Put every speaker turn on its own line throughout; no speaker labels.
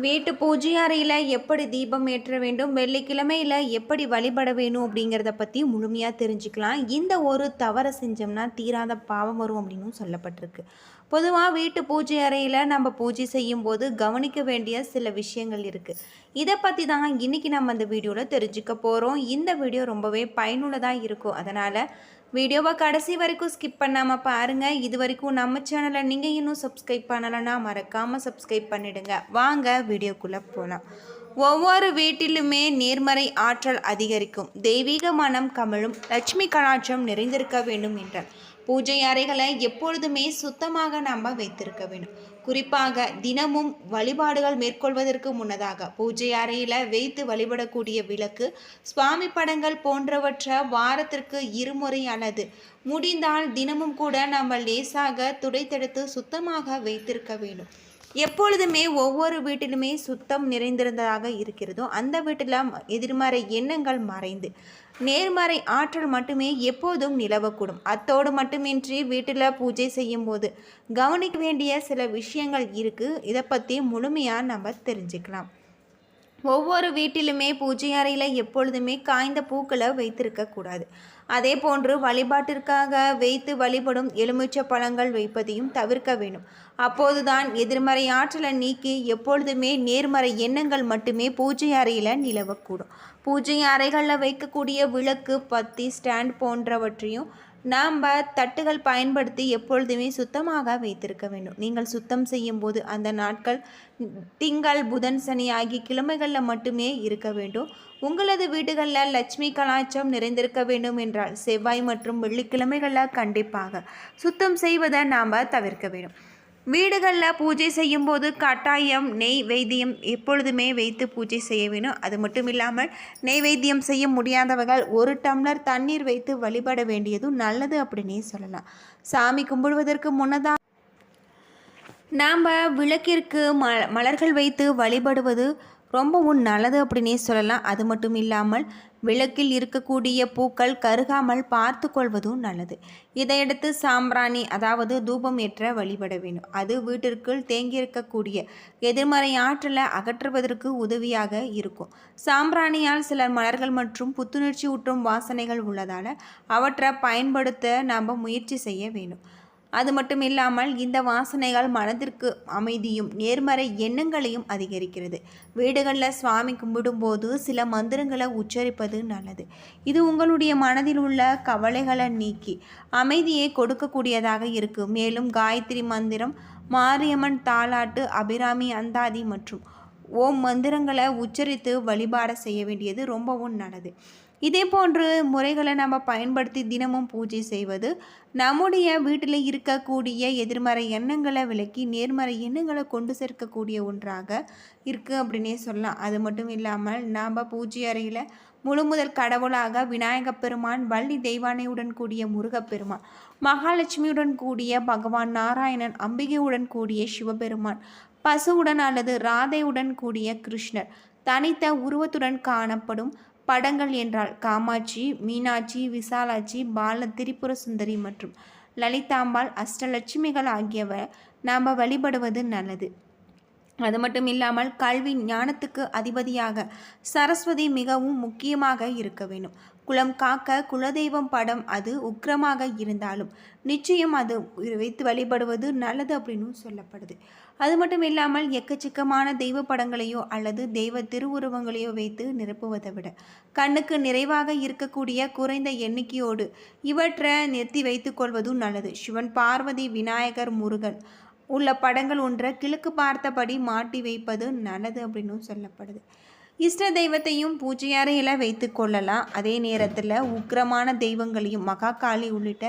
வீட்டு பூஜை அறையில் எப்படி தீபம் ஏற்ற வேண்டும் வெள்ளிக்கிழமையில் எப்படி வழிபட வேணும் அப்படிங்கிறத பற்றி முழுமையாக தெரிஞ்சுக்கலாம். இந்த ஒரு தவறை செஞ்சோம்னா தீராத பாவம் வரும் அப்படின்னும் சொல்லப்பட்டிருக்கு. பொதுவாக வீட்டு பூஜை அறையில் நம்ம பூஜை செய்யும்போது கவனிக்க வேண்டிய சில விஷயங்கள் இருக்குது இதை பற்றி தான் இன்றைக்கி நம்ம அந்த வீடியோவில் தெரிஞ்சுக்க போகிறோம் இந்த வீடியோ ரொம்பவே பயனுள்ளதாக இருக்கும். அதனால் வீடியோவை கடைசி வரைக்கும் ஸ்கிப் பண்ணாமல் பாருங்கள் இது வரைக்கும் நம்ம சேனலை நீங்கள் இன்னும் சப்ஸ்கிரைப் பண்ணலைன்னா மறக்காமல் சப்ஸ்கிரைப் பண்ணிடுங்க. வாங்க வீடியோக்குள்ளே போகலாம் ஒவ்வொரு வீட்டிலுமே நேர்மறை ஆற்றல் அதிகரிக்கும். தெய்வீக மனம் கமழும். லட்சுமி கலாச்சாரம் நிறைந்திருக்க வேண்டும் என்றார். பூஜை அறைகளை எப்பொழுதுமே சுத்தமாக நாம் வைத்திருக்க வேண்டும். குறிப்பாக தினமும் வழிபாடுகள் மேற்கொள்வதற்கு முன்னதாக பூஜை அறையில் வைத்து வழிபடக்கூடிய விளக்கு சுவாமி படங்கள் போன்றவற்றை வாரத்திற்கு இருமுறை அல்லது முடிந்தால் தினமும் கூட நம்ம லேசாக துடைத்தெடுத்து சுத்தமாக வைத்திருக்க வேண்டும். எப்பொழுதுமே ஒவ்வொரு வீட்டிலுமே சுத்தம் நிறைந்திருந்ததாக இருக்கிறதோ அந்த வீட்டில் எதிர்மறை எண்ணங்கள் மறைந்து நேர்மறை ஆற்றல் மட்டுமே எப்போதும் நிலவக்கூடும். அத்தோடு மட்டுமின்றி வீட்டில் பூஜை செய்யும் போது கவனிக்க வேண்டிய சில விஷயங்கள் இருக்குது இதை பற்றி முழுமையாக நம்ம தெரிஞ்சுக்கலாம். ஒவ்வொரு வீட்டிலுமே பூஜை அறையில் எப்பொழுதுமே காய்ந்த பூக்களை வைத்திருக்கக்கூடாது அதே போன்று வழிபாட்டிற்காக வைத்து வழிபடும் எலுமிச்சை பழங்கள் வைப்பதையும் தவிர்க்க வேண்டும். அப்போதுதான் எதிர்மறை ஆற்றலை நீக்கி எப்பொழுதுமே நேர்மறை எண்ணங்கள் மட்டுமே பூஜை அறையில் நிலவக்கூடும். பூஜை அறைகளில் வைக்கக்கூடிய விளக்கு பத்தி ஸ்டாண்ட் போன்றவற்றையும் நாம் தட்டுகள் பயன்படுத்தி எப்பொழுதுமே சுத்தமாக வைத்திருக்க வேண்டும். நீங்கள் சுத்தம் செய்யும் போது அந்த நாட்கள் திங்கள் புதன் சனி ஆகிய கிழமைகளில் மட்டுமே இருக்க வேண்டும். உங்களது வீடுகளில் லட்சுமி கலாச்சாரம் நிறைந்திருக்க வேண்டும் என்றால் செவ்வாய் மற்றும் வெள்ளிக்கிழமைகளில் கண்டிப்பாக சுத்தம் செய்வதை நாம் தவிர்க்க வேண்டும். வீடுகளில் பூஜை செய்யும்போது கட்டாயம் நெய் வைத்தியம் எப்பொழுதுமே வைத்து பூஜை செய்ய வேணும். அது மட்டும் இல்லாமல் நெய் வைத்தியம் செய்ய முடியாதவர்கள் ஒரு டம்ளர் தண்ணீர் வைத்து வழிபட வேண்டியதும் நல்லது அப்படின்னே சொல்லலாம். சாமி கும்பிடுவதற்கு முன்னதாக நாம் விளக்கிற்கு ம மலர்கள் வைத்து வழிபடுவது ரொம்பவும் நல்லது அப்படின்னே சொல்லலாம். அது மட்டும் இல்லாமல் விளக்கில் இருக்கக்கூடிய பூக்கள் கருகாமல் பார்த்து கொள்வதும் நல்லது. இதையடுத்து சாம்பிராணி அதாவது தூபம் ஏற்ற வழிபட வேண்டும். அது வீட்டிற்குள் தேங்கியிருக்கக்கூடிய எதிர்மறை ஆற்றலை அகற்றுவதற்கு உதவியாக இருக்கும். சாம்பிராணியால் சிலர் மலர்கள் மற்றும் புத்துணர்ச்சி ஊற்றும் வாசனைகள் உள்ளதால் அவற்றை பயன்படுத்த நாம் முயற்சி செய்ய வேண்டும். அது மட்டும் இல்லாமல் இந்த வாசனைகள் மனதிற்கு அமைதியும் நேர்மறை எண்ணங்களையும் அதிகரிக்கிறது. வீடுகளில் சுவாமி கும்பிடும்போது சில மந்திரங்களை உச்சரிப்பது நல்லது. இது உங்களுடைய மனதில் உள்ள கவலைகளை நீக்கி அமைதியை கொடுக்கக்கூடியதாக இருக்கும் மேலும் காயத்ரி மந்திரம் மாரியம்மன் தாலாட்டு அபிராமி அந்தாதி மற்றும் ஓம் மந்திரங்களை உச்சரித்து வழிபாட செய்ய வேண்டியது ரொம்பவும் நல்லது. இதே போன்று முறைகளை நம்ம பயன்படுத்தி தினமும் பூஜை செய்வது நம்முடைய வீட்டில் இருக்கக்கூடிய எதிர்மறை எண்ணங்களை விலக்கி நேர்மறை எண்ணங்களை கொண்டு சேர்க்கக்கூடிய ஒன்றாக இருக்குது அப்படின்னே சொல்லலாம். அது மட்டும் இல்லாமல் நாம் பூஜை அறையில் முழு முதல் கடவுளாக விநாயகப் பெருமான் வள்ளி தெய்வானையுடன் கூடிய முருகப்பெருமான் மகாலட்சுமியுடன் கூடிய பகவான் நாராயணன் அம்பிகையுடன் கூடிய சிவபெருமான் பசுவுடன் அல்லது ராதையுடன் கூடிய கிருஷ்ணர் தனித்த உருவத்துடன் காணப்படும் படங்கள் என்றால் காமாட்சி மீனாட்சி விசாலாட்சி பால திரிபுர சுந்தரி மற்றும் லலிதாம்பாள் அஷ்டலட்சுமிகள் ஆகியவை நாம் வழிபடுவது நல்லது. அது மட்டும் இல்லாமல் கல்வி ஞானத்துக்கு அதிபதியாக சரஸ்வதி மிகவும் முக்கியமாக இருக்க வேண்டும். குலம் காக்க குலதெய்வம் படம் அது உக்கிரமாக இருந்தாலும் நிச்சயம் அது வைத்து வழிபடுவது நல்லது அப்படின்னு சொல்லப்படுது. அது மட்டும் இல்லாமல் எக்கச்சக்கமான தெய்வ படங்களையோ அல்லது தெய்வ திருவுருவங்களையோ வைத்து நிரப்புவதை விட கண்ணுக்கு நிறைவாக இருக்கக்கூடிய குறைந்த எண்ணிக்கையோடு இவற்றை நிறுத்தி வைத்துக்கொள்வதும் நல்லது. சிவன் பார்வதி விநாயகர் முருகன் உள்ள படங்கள் ஒன்றை கிழக்கு பார்த்தபடி மாட்டி வைப்பது நல்லது அப்படின்னு சொல்லப்படுது. இஷ்ட தெய்வத்தையும் பூஜை அறையில் வைத்து கொள்ளலாம். அதே நேரத்தில் உக்கிரமான தெய்வங்களையும் மகாகாளி உள்ளிட்ட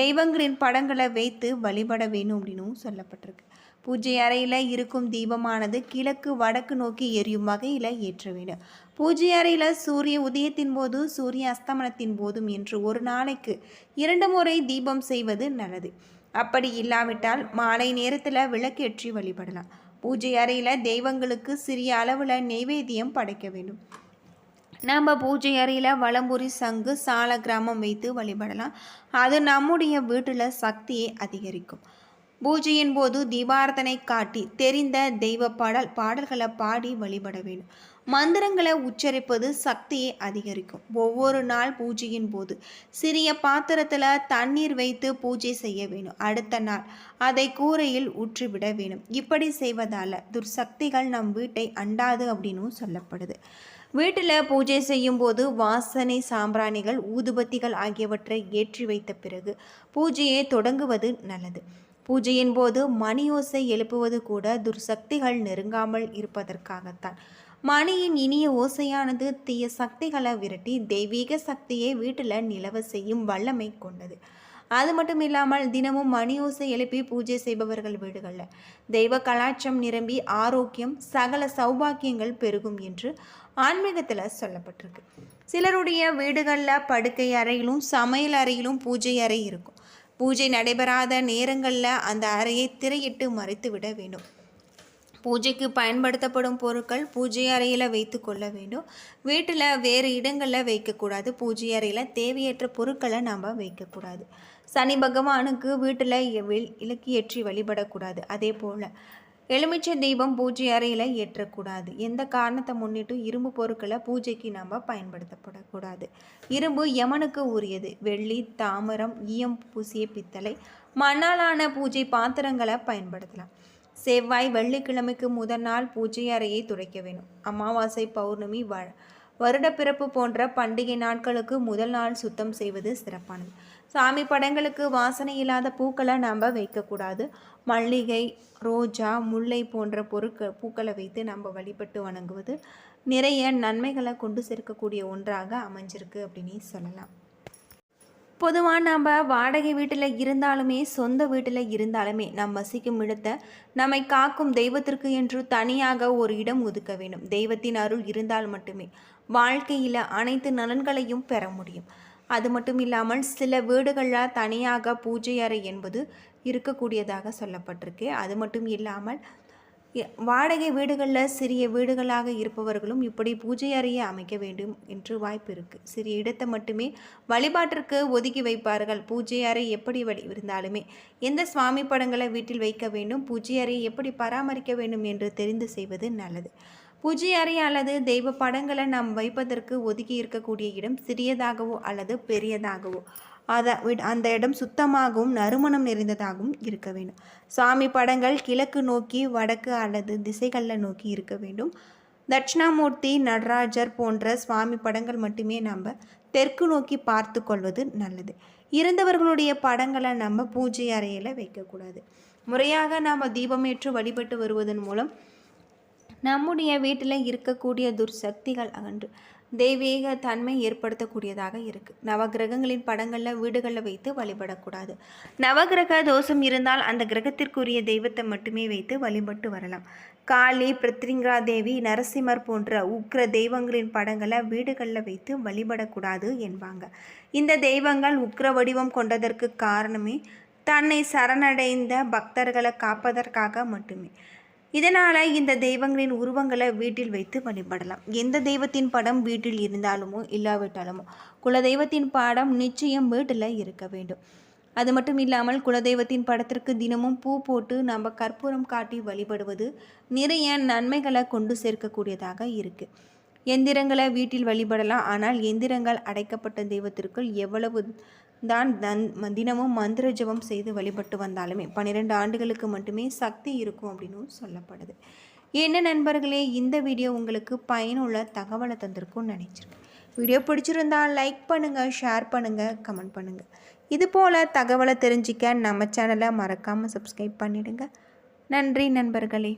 தெய்வங்களின் படங்களை வைத்து வழிபட வேணும் அப்படின்னும் சொல்லப்பட்டிருக்கு. பூஜை அறையில் இருக்கும் தீபமானது கிழக்கு வடக்கு நோக்கி எரியும் வகையில் ஏற்ற வேண்டும். பூஜை அறையில் சூரிய உதயத்தின் போது சூரிய அஸ்தமனத்தின் போதும் என்று ஒரு நாளைக்கு இரண்டு முறை தீபம் செய்வது நல்லது. அப்படி இல்லாவிட்டால் மாலை நேரத்தில் விளக்கேற்றி வழிபடலாம். பூஜை அறையில் தெய்வங்களுக்கு சிறிய அளவில் நெய்வேத்தியம் படைக்க வேண்டும். நம்ம பூஜை அறையில் வளம்புரி சங்கு சால கிராமம் வைத்து வழிபடலாம். அது நம்முடைய வீட்டில் சக்தியை அதிகரிக்கும். பூஜையின் போது தீபாரதனை காட்டி தெரிந்த தெய்வ பாடல் பாடல்களை பாடி வழிபட வேண்டும். மந்திரங்களை உச்சரிப்பது சக்தியை அதிகரிக்கும். ஒவ்வொரு நாள் பூஜையின் போது சிறிய பாத்திரத்தில் தண்ணீர் வைத்து பூஜை செய்ய வேணும். அடுத்த நாள் அதை கூரையில் ஊற்றிவிட வேணும். இப்படி செய்வதால் துர்சக்திகள் நம் வீட்டை அண்டாது அப்படின்னு சொல்லப்படுது. வீட்டில் பூஜை செய்யும் போது வாசனை சாம்பிராணிகள் ஊதுபத்திகள் ஆகியவற்றை ஏற்றி வைத்த பிறகு பூஜையை தொடங்குவது நல்லது. பூஜையின் போது மணியோசை எழுப்புவது கூட துர்சக்திகள் நெருங்காமல் இருப்பதற்காகத்தான். மணியின் இனிய ஓசையானது தீய சக்திகளை விரட்டி தெய்வீக சக்தியை வீட்டில் நிலவ செய்யும் வல்லமை கொண்டது. அது மட்டும் இல்லாமல் தினமும் மணி ஓசை எழுப்பி பூஜை செய்பவர்கள் வீடுகளில் தெய்வ கலாச்சம் நிரம்பி ஆரோக்கியம் சகல சௌபாக்கியங்கள் பெருகும் என்று ஆன்மீகத்தில் சொல்லப்பட்டிருக்கு. சிலருடைய வீடுகளில் படுக்கை அறையிலும் சமையல் அறையிலும் பூஜை அறை இருக்கும். பூஜை நடைபெறாத நேரங்களில் அந்த அறையை திரையிட்டு மறைத்து விட வேண்டும். பூஜைக்கு பயன்படுத்தப்படும் பொருட்கள் பூஜை அறையில் வைத்து கொள்ள வேண்டும். வீட்டில் வேறு இடங்களில் வைக்கக்கூடாது பூஜை அறையில் தேவையற்ற பொருட்களை நாம் வைக்கக்கூடாது சனி பகவானுக்கு வீட்டில் இலக்கி ஏற்றி வழிபடக்கூடாது அதே போல் எலுமிச்சை தெய்வம் பூஜை அறையில் ஏற்றக்கூடாது. எந்த காரணத்தை முன்னிட்டு இரும்பு பொருட்களை பூஜைக்கு நாம் பயன்படுத்தப்படக்கூடாது இரும்பு யமனுக்கு உரியது. வெள்ளி தாமரம் ஈயம் பூசிய பித்தளை மண்ணாலான பூஜை பாத்திரங்களை பயன்படுத்தலாம். செவ்வாய் வெள்ளிக்கிழமைக்கு முதல் நாள் பூஜை அறையை துடைக்க வேணும். அமாவாசை பௌர்ணமி வ வருடப்பிறப்பு போன்ற பண்டிகை நாட்களுக்கு முதல் நாள் சுத்தம் செய்வது சிறப்பானது. சாமி படங்களுக்கு வாசனை இல்லாத பூக்களை நம்ம வைக்கக்கூடாது. மல்லிகை ரோஜா முல்லை போன்ற பொருட்கள் பூக்களை வைத்து நம்ம வழிபட்டு வணங்குவது நிறைய நன்மைகளை கொண்டு சேர்க்கக்கூடிய ஒன்றாக அமைஞ்சிருக்கு அப்படின்னு சொல்லலாம். பொதுவாக நம்ம வாடகை வீட்டில் இருந்தாலுமே சொந்த வீட்டில் இருந்தாலுமே நம் வசிக்கும் இடத்தை நம்மை காக்கும் தெய்வத்திற்கு என்று தனியாக ஒரு இடம் ஒதுக்க வேண்டும். தெய்வத்தின் அருள் இருந்தால் மட்டுமே வாழ்க்கையில் அனைத்து நலன்களையும் பெற முடியும். அது மட்டும் இல்லாமல் சில வீடுகளில் தனியாக பூஜை அறை என்பது இருக்கக்கூடியதாக சொல்லப்பட்டிருக்கு. அது மட்டும் இல்லாமல் வாடகை வீடுகளில் சிறிய வீடுகளாக இருப்பவர்களும் இப்படி பூஜை அறையை அமைக்க வேண்டும் என்று வாய்ப்பு இருக்குது சிறிய இடத்தை மட்டுமே வழிபாட்டிற்கு ஒதுக்கி வைப்பார்கள். பூஜை அறை எப்படி வழி இருந்தாலுமே எந்த சுவாமி படங்களை வீட்டில் வைக்க வேண்டும் பூஜை அறையை எப்படி பராமரிக்க வேண்டும் என்று தெரிந்து செய்வது நல்லது. பூஜை அறை அல்லது தெய்வ படங்களை நாம் வைப்பதற்கு ஒதுக்கி இருக்கக்கூடிய இடம் சிறியதாகவோ அல்லது பெரியதாகவோ. அதை அந்த இடம் சுத்தமாகவும் நறுமணம் நிறைந்ததாகவும் இருக்க வேண்டும். சாமி படங்கள் கிழக்கு நோக்கி வடக்கு அல்லது திசைகளில் நோக்கி இருக்க வேண்டும். தட்சிணாமூர்த்தி நடராஜர் போன்ற சுவாமி படங்கள் மட்டுமே நம்ம தெற்கு நோக்கி பார்த்து கொள்வது நல்லது. இருந்தவர்களுடைய படங்களை நம்ம பூஜை அறையில் வைக்கக்கூடாது. முறையாக நாம் தீபமேற்று வழிபட்டு வருவதன் மூலம் நம்முடைய வீட்டில் இருக்கக்கூடிய துர்சக்திகள் அகன்று தெய்வீக தன்மை ஏற்படுத்தக்கூடியதாக இருக்குது நவகிரகங்களின் படங்களில் வீடுகளில் வைத்து வழிபடக்கூடாது. நவகிரக தோஷம் இருந்தால் அந்த கிரகத்திற்குரிய தெய்வத்தை மட்டுமே வைத்து வழிபட்டு வரலாம். காளி பிருத்ரிங்கா தேவி நரசிம்மர் போன்ற உக்ர தெய்வங்களின் படங்களை வீடுகளில் வைத்து வழிபடக்கூடாது என்பாங்க. இந்த தெய்வங்கள் உக்ர வடிவம் கொண்டதற்கு காரணமே தன்னை சரணடைந்த பக்தர்களை காப்பதற்காக மட்டுமே. இதனால் இந்த தெய்வங்களின் உருவங்களை வீட்டில் வைத்து வழிபடலாம். எந்த தெய்வத்தின் படம் வீட்டில் இருந்தாலுமோ இல்லாவிட்டாலுமோ குலதெய்வத்தின் படம் நிச்சயம் வீட்டில் இருக்க வேண்டும். அது மட்டும் இல்லாமல் குலதெய்வத்தின் படத்திற்கு தினமும் பூ போட்டு நம்ம கற்பூரம் காட்டி வழிபடுவது நிறைய நன்மைகளை கொண்டு சேர்க்கக்கூடியதாக இருக்குது எந்திரங்களை வீட்டில் வழிபடலாம். ஆனால் எந்திரங்கள் அடைக்கப்பட்ட தெய்வத்திற்குள் எவ்வளவு தான் தன் தினமும் மந்திர ஜபம் செய்து வழிபட்டு வந்தாலுமே பன்னிரெண்டு ஆண்டுகளுக்கு மட்டுமே சக்தி இருக்கும் அப்படின்னு சொல்லப்படுது. என்ன நண்பர்களே இந்த வீடியோ உங்களுக்கு பயனுள்ள தகவலை தந்திருக்கும்னு நினச்சிருக்கேன். வீடியோ பிடிச்சிருந்தால் லைக் பண்ணுங்கள் ஷேர் பண்ணுங்கள் கமெண்ட் பண்ணுங்கள் இது போல் தகவலை தெரிஞ்சிக்க நம்ம சேனலை மறக்காமல் சப்ஸ்கிரைப் பண்ணிவிடுங்க நன்றி நண்பர்களே.